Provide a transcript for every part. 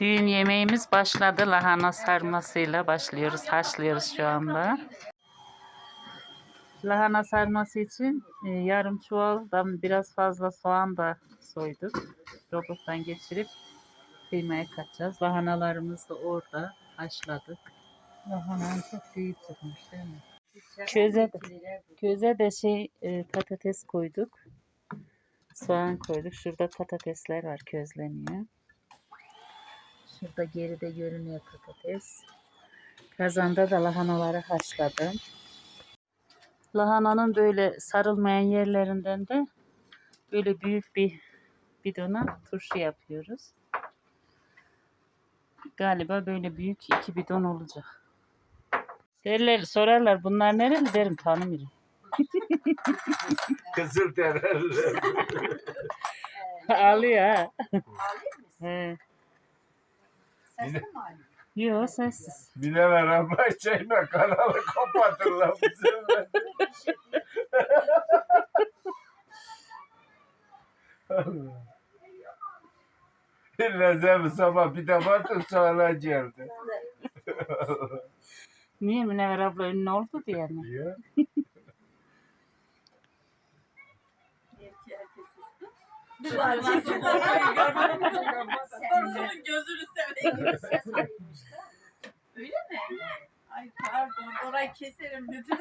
Düğün yemeğimiz başladı. Lahana sarmasıyla başlıyoruz. Haşlıyoruz şu anda. Lahana sarması için e, yarım çuvaldan biraz fazla soğan da soyduk. Robottan geçirip kıymaya katacağız. Lahanalarımız da orada haşladık. Lahananın çok iyi çıkmış değil mi? Köze de, köze de şey e, patates koyduk. Soğan koyduk. Şurada patatesler var közleniyor. Şurada geride görünüyor patates. Kazanda da lahanaları haşladım. Lahananın böyle sarılmayan yerlerinden de böyle büyük bir bidona turşu yapıyoruz. Galiba böyle büyük iki bidon olacak. Derler, sorarlar bunlar nereli derim tanımıyorum. Kızıl derler. Ağlıyor ha. He. Yine- Yok sessiz. Bileler ama şeyle kanalı kapatırlar. Lezem sabah bir de batır sonra geldi. Niye Münevver abla ünlü oldu diye mi? Ya. Gözünü seveyim. Öyle mi? Ay pardon orayı keserim dedim.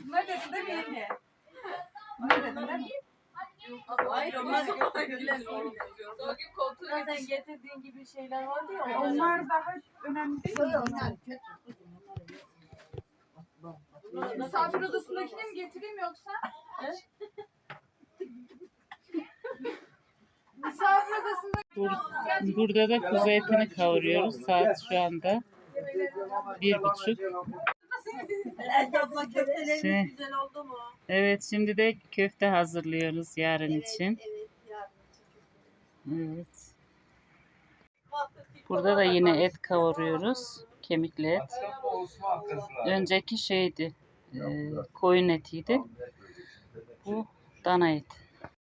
Bunlar dedin değil mi yenge? Bunlar dedin değil mi? Hayır onlar O gün koltuğuna Sen getirdiğin gibi şeyler vardı ya. Onlar daha önemli değil mi? Misafir odasındakini mi getireyim yoksa? Misafir odasında Bur- Burada da kuzu etini kavuruyoruz. Saat şu anda bir buçuk. Şey. Evet şimdi de köfte hazırlıyoruz yarın için. Evet yarın için. Evet. Burada da yine et kavuruyoruz. Kemikli et. Önceki şeydi. e, koyun etiydi. Bu dana eti.